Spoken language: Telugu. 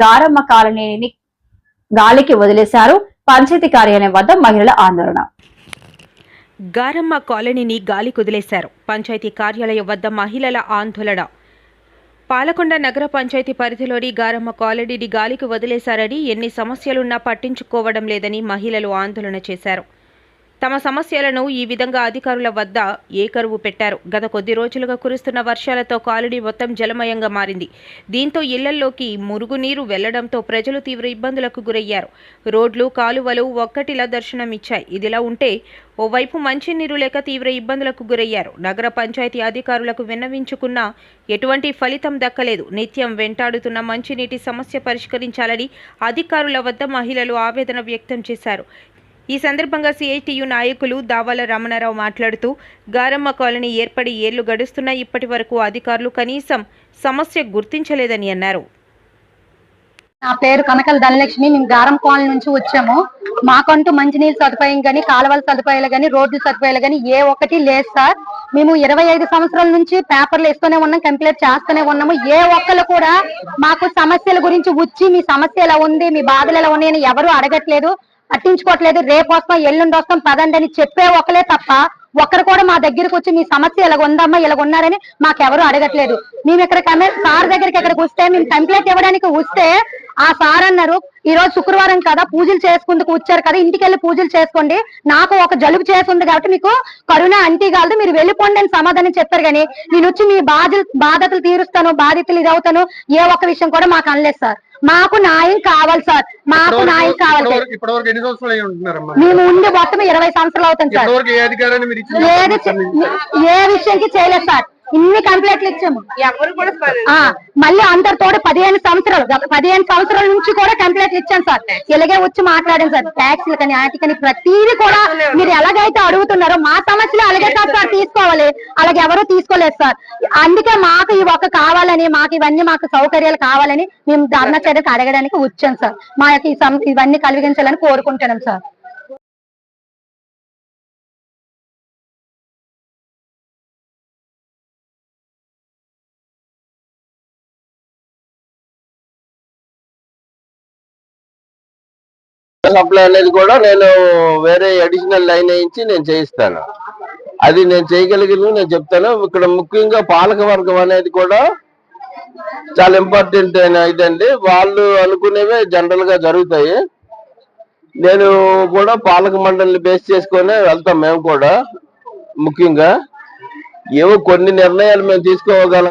గారమ్మ కాలనీని గాలికి వదిలేశారు. పంచాయతీ కార్యాలయం వద్ద మహిళల ఆందోళన. గారమ్మ కాలనీని గాలి కుదిలేశారు పంచాయతీ కార్యాలయం వద్ద మహిళల ఆందోళన. పాలకొండ నగర పంచాయతీ పరిధిలోని గారమ్మ కాలనీని గాలికి వదిలేశారని ఎన్ని సమస్యలున్నా పట్టించుకోవడం లేదని మహిళలు ఆందోళన చేశారు. తమ సమస్యలను ఈ విధంగా అధికారుల వద్ద ఏకరువు పెట్టారు? గత కొద్ది రోజులుగా కురుస్తున్న వర్షాలతో కాలనీ మొత్తం జలమయంగా మారింది. దీంతో ఇళ్ళల్లోకి మురుగునీరు వెళ్ళడంతో ప్రజలు తీవ్ర ఇబ్బందులకు గురయ్యారు. రోడ్లు కాలువలు ఒక్కటిలా దర్శనమిచ్చాయి. ఇదిలా ఉంటే ఓవైపు మంచినీరు లేక తీవ్ర ఇబ్బందులకు గురయ్యారు. నగర పంచాయతీ అధికారులకు విన్నవించుకున్నా ఎటువంటి ఫలితం దక్కలేదు. నిత్యం వెంటాడుతున్న మంచినీటి సమస్య పరిష్కరించాలని అధికారుల వద్ద మహిళలు ఆవేదన వ్యక్తం చేశారు. ఈ సందర్భంగా సిఐటియు నాయకులు దావాల రమణారావు మాట్లాడుతూ గారమ్మ కాలనీ ఏర్పడి ఏళ్ళు గడుస్తున్నా ఇప్పటి వరకు అధికారులు కనీసం సమస్య గుర్తించలేదని అన్నారు. నా పేరు కనకల ధనలక్ష్మి. మేము గారం కాలనీ నుంచి వచ్చాము. మాకంటూ మంచినీళ్ళ సదుపాయం కానీ కాలువల సదుపాయాలు కానీ రోడ్డు సదుపాయాలు కానీ ఏ ఒక్కటి లేదు సార్. మేము ఇరవై ఐదు సంవత్సరాల నుంచి పేపర్లు వేస్తూనే ఉన్నాం కంప్లీట్ చేస్తూనే ఉన్నాము. ఏ ఒక్కరు కూడా మాకు సమస్యల గురించి వచ్చి మీ సమస్య ఎలా ఉంది మీ బాధలు ఎలా ఉన్నాయని ఎవరు అడగట్లేదు. పట్టించుకోవట్లేదు. రేపు వస్తాం ఎల్లుండి వస్తాం పదండి అని చెప్పే ఒకలే తప్ప ఒక్కరు కూడా మా దగ్గరికి వచ్చి మీ సమస్య ఇలాగ ఉందమ్మా ఇలాగ ఉన్నారని మాకెవరు అడగట్లేదు. మేము ఇక్కడ సార్ దగ్గరికి ఎక్కడికి వస్తే మేము కంప్లైంట్ ఇవ్వడానికి వస్తే ఆ సార్ అన్నారు ఈ రోజు శుక్రవారం కదా పూజలు చేసుకుందుకు వచ్చారు కదా ఇంటికి వెళ్ళి పూజలు చేసుకోండి. నాకు ఒక జలుబు చేస్తుంది కాబట్టి మీకు కరుణ అంటీ కాదు మీరు వెళ్ళిపోండి అని సమాధానం చెప్పారు కానీ నేను వచ్చి మీ బాధ బాధతలు తీరుస్తాను బాధితులు ఇది అవుతాను ఏ ఒక్క విషయం కూడా మాకు అనలేదు సార్. మాకు న్యాయం కావాలి సార్. మాకు న్యాయం కావాలి సార్. ఇప్పటివరకు ఇప్పటివరకు ఎన్ని సంవత్సరాలు అయి ఉంటున్నారమ్మా? మేము ఉండి మొత్తం ఇరవై సంవత్సరాలు అవుతుంది సార్. ఇప్పటివరకు ఏ అధికారాన్ని మీరు విషయంకి చేయలేదు సార్. ఇన్ని కంప్లైంట్లు ఇచ్చాము. ఆ, మళ్ళీ అందరితో పదిహేను సంవత్సరాలు పదిహేను సంవత్సరాల నుంచి కూడా కంప్లైంట్ ఇచ్చాను సార్. ఇలాగే వచ్చి మాట్లాడాను సార్. ట్యాక్సీలు కానీ వాటికని ప్రతిదీ కూడా మీరు ఎలాగైతే అడుగుతున్నారో మా సమస్యలు అలాగే కాదు సార్ తీసుకోవాలి. అలాగే ఎవరు తీసుకోలేదు సార్. అందుకే మాకు ఈ ఒక్క కావాలని మాకు ఇవన్నీ మాకు సౌకర్యాలు కావాలని మేము ధర్నా చర్యకు అడగడానికి వచ్చాం సార్. మా యొక్క ఇవన్నీ కలిగించాలని కోరుకుంటున్నాం సార్. సప్లై అనేది కూడా నేను వేరే అడిషనల్ లైన్ వేయించి నేను చేయిస్తాను. అది నేను చేయగలిగిన నేను చెప్తాను. ఇక్కడ ముఖ్యంగా పాలక వర్గం అనేది కూడా చాలా ఇంపార్టెంట్ అయిన ఇదండి. వాళ్ళు అనుకునేవే జనరల్గా జరుగుతాయి. నేను కూడా పాలక మండలిని బేస్ చేసుకొని వెళ్తాం మేము కూడా ముఖ్యంగా. ఏవో కొన్ని నిర్ణయాలు మేము తీసుకోగలం